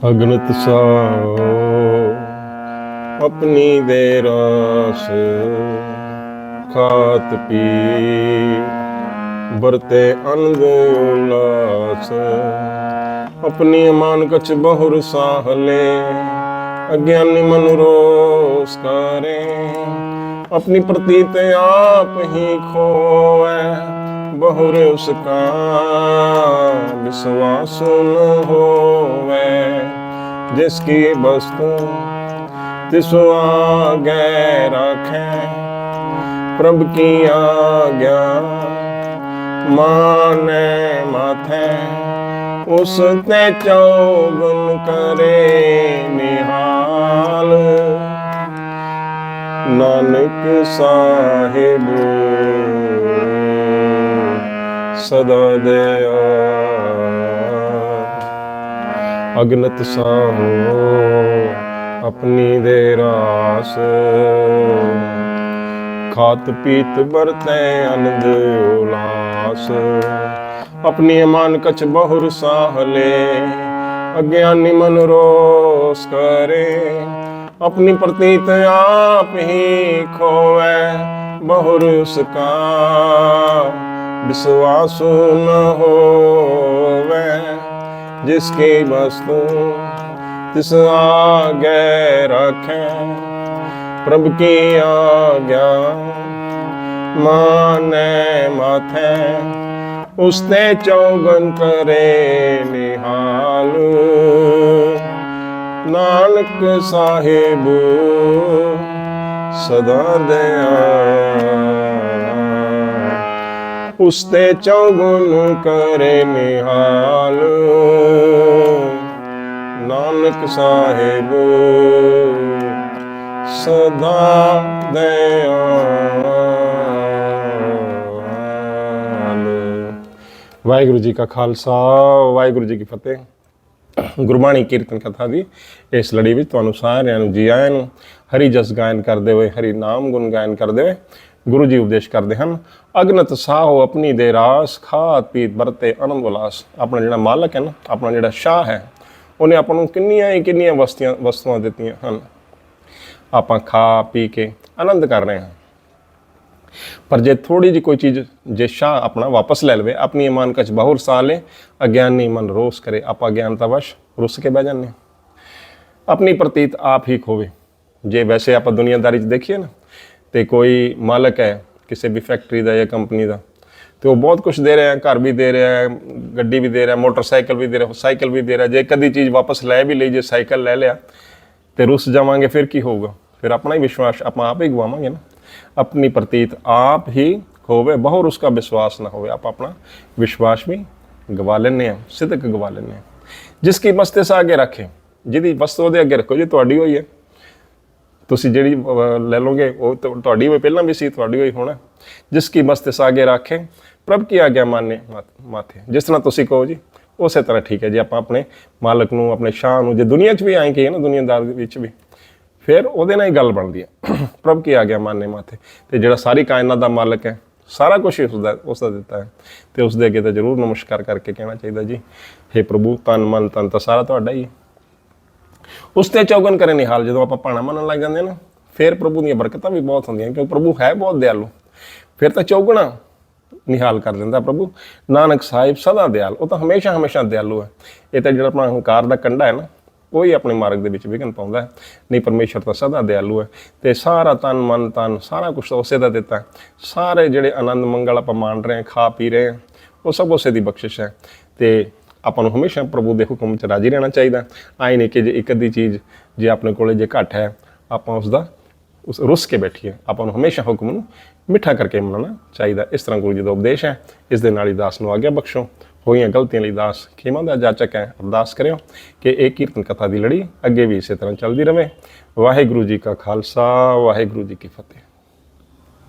ਅਗਨਤ ਸਾਓ ਆਪਣੀ ਦੇ ਰਸ ਖਾਤ ਪੀ ਵਰਤੇ ਅਨੰਦ ਉਲਾਸ ਆਪਣੀ ਮਾਨ ਕਛ ਬਹੁਰ ਸਾਹਲੇ ਅਗਿਆਨੀ ਮਨ ਰੋਸ ਕਰੇ ਆਪਣੀ ਪ੍ਰਤੀਤ ਆਪ ਹੀ ਖੋਏ ਬਹੁਰ ਉਸਕਾ ਵਿਸ਼ਵਾਸ ਨ ਹੋਵੇ ਜਿਸ ਕੀ ਵਸਤੂ ਤਿਸ ਆਗੇ ਰੱਖੇ। ਪ੍ਰਭ ਕੀ ਆਗਿਆ ਮਾਨੇ ਮਾਥੇ, ਉਸ ਤੇ ਚੌਗਨ ਕਰੇ ਨਿਹਾਲ। ਨਾਨਕ ਸਾਹਿਬ, ਸਦਾ ਦਇਆ ਅਗਨਤ ਸਾਹੋ, ਆਪਣੀ ਦੇ ਰਾਸ। ਖਾਤ ਪੀਤ ਵਰਤੈ ਅਨੰਦ ਉਲਾਸ। ਆਪਣੀ ਮਾਨ ਕਛ ਬਹੁਰ ਸਾਹਲੇ, ਅਗਿਆਨੀ ਮਨ ਰੋਸ ਕਰੇ। ਆਪਣੀ ਪ੍ਰਤੀਤ ਆਪ ਹੀ ਖੋਵੇ, ਬਹੁਰ ਉਸਕਾ। ਵਿਸ਼ਵਾਸ ਨ ਹੋਵੇ। ਜਿਸ ਕੀ ਵਸਤੂ ਤਿਸ ਆਗੇ ਰਖੇ, ਪ੍ਰਭ ਕੀ ਆਗਿਆ ਮਾਨੇ ਮਾਥੇ ਉਸ ਤੇ ਚੌਗਨ ਕਰੇ ਨਿਹਾਲ। ਨਾਨਕ ਸਾਹਿਬ ਸਦਾ ਦਇਆ ਉਸ ਚੌਗੁਣ ਕਰੇ ਨਿਹਾਲ। ਨਾਨਕ ਸਾਹਿਬ, ਸਦਾ ਦਇਆਲ। ਵਾਹਿਗੁਰੂ ਜੀ ਕਾ ਖਾਲਸਾ, ਵਾਹਿਗੁਰੂ ਜੀ ਕੀ ਫਤਿਹ। ਗੁਰਬਾਣੀ ਕੀਰਤਨ ਕਥਾ ਦੀ ਇਸ ਲੜੀ ਵਿੱਚ ਤੁਹਾਨੂੰ ਸਾਰਿਆਂ ਨੂੰ ਜੀ ਆਇਆਂ ਨੂੰ ਹਰੀ ਜਸ ਗਾਇਨ ਕਰਦੇ ਹੋਏ, ਹਰੀ ਨਾਮ ਗੁਣ ਗਾਇਨ ਕਰਦੇ ਹੋਏ ਗੁਰੂ ਜੀ ਉਪਦੇਸ਼ ਕਰਦੇ ਹਨ, ਅਗਨਤ ਸਾਹੋ ਆਪਣੀ ਦੇ ਰਾਸ ਖਾਤ ਪੀਤ ਵਰਤੇ ਅਨੰਦ ਉਲਾਸ। ਆਪਣਾ ਜਿਹੜਾ ਮਾਲਕ ਹੈ ਨਾ, ਆਪਣਾ ਜਿਹੜਾ ਸ਼ਾਹ ਹੈ, ਉਹਨੇ ਆਪਾਂ ਨੂੰ ਕਿੰਨੀਆਂ ਹੀ ਕਿੰਨੀਆਂ ਵਸਤੀਆਂ, ਵਸਤੂਆਂ ਦਿੱਤੀਆਂ ਹਨ। ਆਪਾਂ ਖਾ ਪੀ ਕੇ ਆਨੰਦ ਕਰ ਰਹੇ ਹਾਂ। ਪਰ ਜੇ ਥੋੜੀ ਜਿਹੀ ਕੋਈ ਚੀਜ਼, ਜੇ ਸ਼ਾਹ ਆਪਣਾ ਵਾਪਸ ਲੈ ਲਵੇ, ਆਪਣੀ ਇਮਾਨ ਕਚ ਬਹੁਰ ਸਾਲੇ ਅਗਿਆਨੀ ਮਨ ਰੋਸ ਕਰੇ, ਆਪਾਂ ਗਿਆਨਤਾ ਵਸ਼ ਰੁੱਸ ਕੇ ਬਹਿ ਜਾਂਦੇ ਹਾਂ। ਆਪਣੀ ਪ੍ਰਤੀਤ ਆਪ ਹੀ ਖੋਵੇ। ਜੇ ਵੈਸੇ ਆਪਾਂ ਦੁਨੀਆਦਾਰੀ 'ਚ ਦੇਖੀਏ ਨਾ ਤੇ ਕੋਈ ਮਾਲਕ ਹੈ ਕਿਸੇ ਵੀ ਫੈਕਟਰੀ ਦਾ ਜਾਂ ਕੰਪਨੀ ਦਾ, ਤੇ ਉਹ ਬਹੁਤ ਕੁਝ ਦੇ ਰਿਹਾ ਹੈ, ਘਰ ਵੀ ਦੇ ਰਿਹਾ ਹੈ, ਗੱਡੀ ਵੀ ਦੇ ਰਿਹਾ, ਮੋਟਰਸਾਈਕਲ ਵੀ ਦੇ ਰਿਹਾ, ਸਾਈਕਲ ਵੀ ਦੇ ਰਿਹਾ, ਜੇ ਕਦੀ ਚੀਜ਼ ਵਾਪਸ ਲੈ ਵੀ ਲਈ, ਜੇ ਸਾਈਕਲ ਲੈ ਲਿਆ, ਤੇ ਰੁੱਸ ਜਾਵਾਂਗੇ, ਫਿਰ ਕੀ ਹੋਊਗਾ? ਫਿਰ ਆਪਣਾ ਹੀ ਵਿਸ਼ਵਾਸ, ਆਪਾਂ ਆਪ ਹੀ ਗਵਾਵਾਂਗੇ ਨਾ। ਆਪਣੀ ਪ੍ਰਤੀਤ ਆਪ ਹੀ ਹੋਵੇ ਬਹੁਰ ਉਸਕਾ ਵਿਸ਼ਵਾਸ ਨਾ ਹੋਵੇ, ਆਪਾਂ ਆਪਣਾ ਵਿਸ਼ਵਾਸ ਵੀ ਗਵਾ ਲੈਂਦੇ ਆ ਸਿੱਧਕ ਗਵਾ ਲੈਂਦੇ ਆ ਜਿਸ ਕੀ ਮਸਤੇ ਸਾ ਅੱਗੇ ਰੱਖੇ, ਜਿਹਦੀ ਵਸਤੂ ਉਹਦੇ ਅੱਗੇ ਰੱਖੋ, ਜੇ ਤੁਹਾਡੀ ਹੋਈ ਹੈ ਤੁਸੀਂ ਜਿਹੜੀ ਲੈ ਲਓਗੇ, ਉਹ ਤਾਂ, ਤੁਹਾਡੀ ਹੋਈ ਪਹਿਲਾਂ ਵੀ ਸੀ, ਤੁਹਾਡੀ ਹੋਈ ਹੋਣਾ ਜਿਸ ਕੀ ਮਸਤੇ ਆਗੇ ਅੱਗੇ ਰੱਖੇ। ਪ੍ਰਭ ਕੀ ਆਗਿਆ ਮੰਨੇ ਮਾਥੇ। ਜਿਸ ਤਰ੍ਹਾਂ ਤੁਸੀਂ ਕਹੋ ਜੀ, ਉਸੇ ਤਰ੍ਹਾਂ ਠੀਕ ਹੈ ਜੇ। ਆਪਾਂ ਆਪਣੇ ਮਾਲਕ ਨੂੰ, ਆਪਣੇ ਸ਼ਾਹ ਨੂੰ, ਜੇ ਦੁਨੀਆ 'ਚ ਵੀ ਆਏ ਕਿ ਨਾ, ਦੁਨੀਆਦਾਰ ਦੇ ਵਿੱਚ ਵੀ, ਫਿਰ ਉਹਦੇ ਨਾਲ ਹੀ ਗੱਲ ਬਣਦੀ ਹੈ। ਪ੍ਰਭ ਕੀ ਆਗਿਆ ਮੰਨੇ, ਮਾਥੇ। ਤੇ ਜਿਹੜਾ ਸਾਰੀ ਕਾਇਨਾਤ ਦਾ ਮਾਲਕ ਹੈ, ਸਾਰਾ ਕੁਝ ਉਸ ਦਾ ਉਸ ਦਾ ਦਿੱਤਾ ਹੈ। ਤੇ ਉਸ ਦੇ ਅੱਗੇ ਤਾਂ ਜ਼ਰੂਰ ਨਮਸਕਾਰ ਕਰਕੇ ਕਹਿਣਾ ਚਾਹੀਦਾ ਜੀ। हे ਪ੍ਰਭੂ, ਤਨ, ਮਨ, ਤਨ ਤਾਂ ਸਾਰਾ ਤੁਹਾਡਾ ਹੀ ਹੈ। ਉਸ ਤੇ ਚੌਗਨ ਕਰੇ ਨਿਹਾਲ ਜਦੋਂ ਆਪਾਂ ਪਾਣਾ ਮੰਨਣ ਲੱਗ ਜਾਂਦੇ ਹਾਂ ਨਾ, ਫਿਰ ਪ੍ਰਭੂ ਦੀਆਂ ਬਰਕਤਾਂ ਵੀ ਬਹੁਤ ਹੁੰਦੀਆਂ ਕਿਉਂਕਿ ਪ੍ਰਭੂ ਹੈ ਬਹੁਤ ਦਿਆਲੂ। ਫਿਰ ਤਾਂ ਚੌਗਣਾ ਨਿਹਾਲ ਕਰ ਦਿੰਦਾ ਪ੍ਰਭੂ। ਨਾਨਕ ਸਾਹਿਬ ਸਦਾ ਦਿਆਲ, ਉਹ ਤਾਂ ਹਮੇਸ਼ਾ ਹਮੇਸ਼ਾ ਦਿਆਲੂ ਹੈ। ਇਹ ਤਾਂ ਜਿਹੜਾ ਆਪਣਾ ਹੰਕਾਰ ਦਾ ਕੰਡਾ ਹੈ ਨਾ ਉਹ ਹੀ ਆਪਣੇ ਮਾਰਗ ਦੇ ਵਿੱਚ ਵਿਘਨ ਪਾਉਂਦਾ ਹੈ। ਨਹੀਂ, ਪਰਮੇਸ਼ਰ ਤਾਂ ਸਦਾ ਦਿਆਲੂ ਹੈ। ਤੇ ਸਾਰਾ ਤਨ, ਮਨ, ਤਨ, ਸਾਰਾ ਕੁਝ ਉਸੇ ਦਾ ਦਿੱਤਾ ਸਾਰੇ ਜਿਹੜੇ ਆਨੰਦ ਮੰਗਲ ਆਪਾਂ ਮਾਣ ਰਹੇ ਹਾਂ, ਖਾ ਪੀ ਰਹੇ ਹਾਂ, ਉਹ ਸਭ ਉਸੇ ਦੀ ਬਖਸ਼ਿਸ਼ ਹੈ। ਤੇ ਆਪਾਂ ਨੂੰ ਹਮੇਸ਼ਾ ਪ੍ਰਭੂ ਦੇ ਹੁਕਮ 'ਚ ਰਾਜੀ ਰਹਿਣਾ ਚਾਹੀਦਾ ਆਏ ਨਹੀਂ ਕਿ ਜੇ ਇੱਕ ਅੱਧੀ ਚੀਜ਼ ਜੇ ਆਪਣੇ ਕੋਲੇ ਜੇ ਘੱਟ ਹੈ, ਆਪਾਂ ਉਸ ਦਾ ਉਸ ਰੁੱਸ ਕੇ ਬੈਠੀਏ। ਆਪਾਂ ਨੂੰ ਹਮੇਸ਼ਾ ਹੁਕਮ ਨੂੰ ਮਿੱਠਾ ਕਰਕੇ ਮੰਨਣਾ ਚਾਹੀਦਾ ਇਸ ਤਰ੍ਹਾਂ ਗੁਰੂ ਜੀ ਦਾ ਉਪਦੇਸ਼ ਹੈ। ਇਸ ਦੇ ਨਾਲ ਹੀ ਦਾਸ ਨੂੰ ਆਗਿਆ ਬਖਸ਼ੋ। ਹੋਈਆਂ ਗਲਤੀਆਂ ਲਈ ਦਾਸ ਖੇਮਾ ਦਾ ਜਾਚਕ ਹੈ। ਅਰਦਾਸ ਕਰਿਓ ਕਿ ਇਹ ਕੀਰਤਨ ਕਥਾ ਦੀ ਲੜੀ ਅੱਗੇ ਵੀ ਇਸੇ ਤਰ੍ਹਾਂ ਚੱਲਦੀ ਰਹੇ ਵਾਹਿਗੁਰੂ ਜੀ ਕਾ ਖਾਲਸਾ, ਵਾਹਿਗੁਰੂ ਜੀ ਕੀ ਫਤਿਹ।